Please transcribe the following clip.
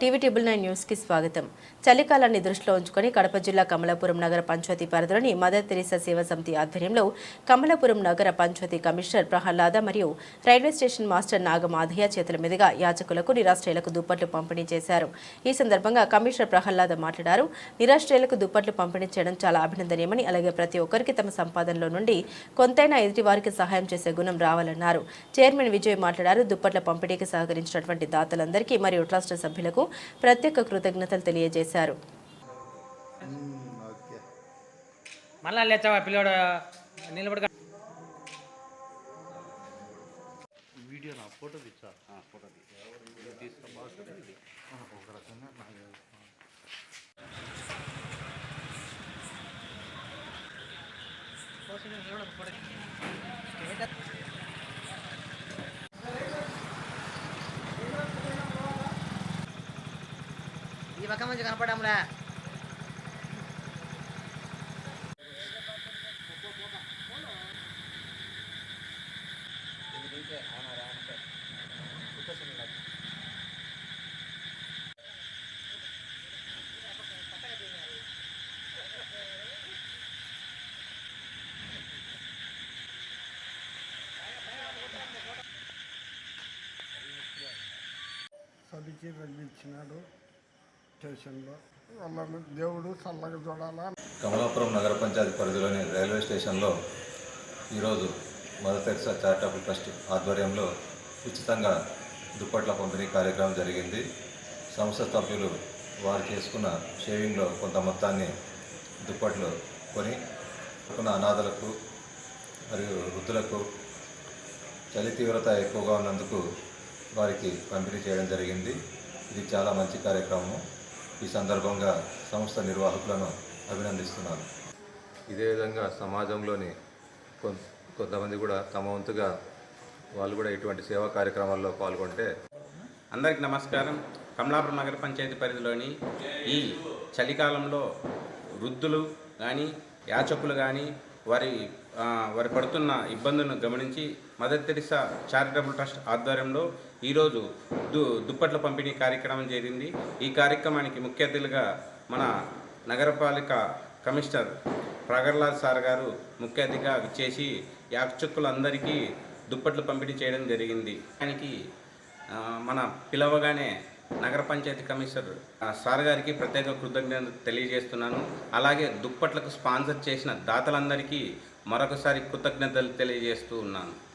TV triple nine న్యూస్కి స్వాగతం. చలికాలాన్ని దృష్టిలో ఉంచుకొని కడప జిల్లా కమలాపురం నగర పంచాయతీ పరిధిలోని మదర్ తెరీసా సేవా సమితి ఆధ్వర్యంలో కమలాపురం నగర పంచాయతీ కమిషనర్ ప్రహ్లాద మరియు రైల్వే స్టేషన్ మాస్టర్ నాగమాధయ్య చేతుల మీదుగా యాచకులకు నిరాశ్రయులకు దుప్పట్లు పంపిణీ చేశారు. ఈ సందర్భంగా కమిషనర్ ప్రహ్లాద మాట్లాడారు. నిరాశ్రయులకు దుప్పట్లు పంపిణీ చేయడం చాలా అభినందనీయమని అలాగే ప్రతి ఒక్కరికి తమ సంపాదనలో నుండి కొంతైనా ఎదుటి వారికి సహాయం చేసే గుణం రావాలన్నారు. చైర్మన్ విజయ్ మాట్లాడారు. దుప్పట్ల పంపిణీకి సహకరించినటువంటి దాతలందరికీ మరియు ట్రస్ట్ సభ్యులకు ప్రత్యేక కృతజ్ఞతలు తెలియజేశారు. ఓకే మళ్ళా లేచావా పిల్లోడు? నిలబడి వీడియో నా ఫోటో ఫోటో ఒక రకంగా నాకు పక్క మంచి కనపడంలే. చదికి రగిలిచ్చినాడు స్టేషన్లో. వాళ్ళని దేవుడు చల్లగా చూడాలా? కమలాపురం నగర పంచాయతీ పరిధిలోని రైల్వే స్టేషన్లో ఈరోజు మదర్ తెరసా చారిటబుల్ ట్రస్ట్ ఆధ్వర్యంలో ఉచితంగా దుప్పట్ల పంపిణీ కార్యక్రమం జరిగింది. సంస్థ సభ్యులు వారు చేసుకున్న షేవింగ్లో కొంత మొత్తాన్ని దుప్పట్లు కొని కొన్న అనాథలకు మరియు వృద్ధులకు చలి తీవ్రత ఎక్కువగా ఉన్నందుకు వారికి పంపిణీ చేయడం జరిగింది. ఇది చాలా మంచి కార్యక్రమం. ఈ సందర్భంగా సంస్థ నిర్వాహకులను అభినందిస్తున్నాను. ఇదే విధంగా సమాజంలోని కొం- కొంతమంది కూడా తమ వంతుగా వాళ్ళు కూడా ఇటువంటి సేవా కార్యక్రమాల్లో పాల్గొంటే అందరికీ నమస్కారం. కమలాపురం నగర పంచాయతీ పరిధిలోని ఈ చలికాలంలో వృద్ధులు కానీ యాచకులు కానీ వారి వారు పడుతున్న ఇబ్బందులను గమనించి మదర్ తెరిసా చారిటబుల్ ట్రస్ట్ ఆధ్వర్యంలో ఈరోజు దు దుప్పట్ల పంపిణీ కార్యక్రమం జరిగింది. ఈ కార్యక్రమానికి ముఖ్య అతిథులుగా మన నగరపాలిక కమిషనర్ ప్రగర్లాల్ సార్ గారు ముఖ్య అతిథిగా విచ్చేసి యాక్చుక్కులందరికీ దుప్పట్లు పంపిణీ చేయడం జరిగింది. దానికి మన పిలవగానే నగర పంచాయతీ కమిషనర్ సార్ గారికి ప్రత్యేక కృతజ్ఞతలు తెలియజేస్తున్నాను. అలాగే దుప్పట్లకు స్పాన్సర్ చేసిన దాతలందరికీ మరొకసారి కృతజ్ఞతలు తెలియజేస్తూ ఉన్నాను.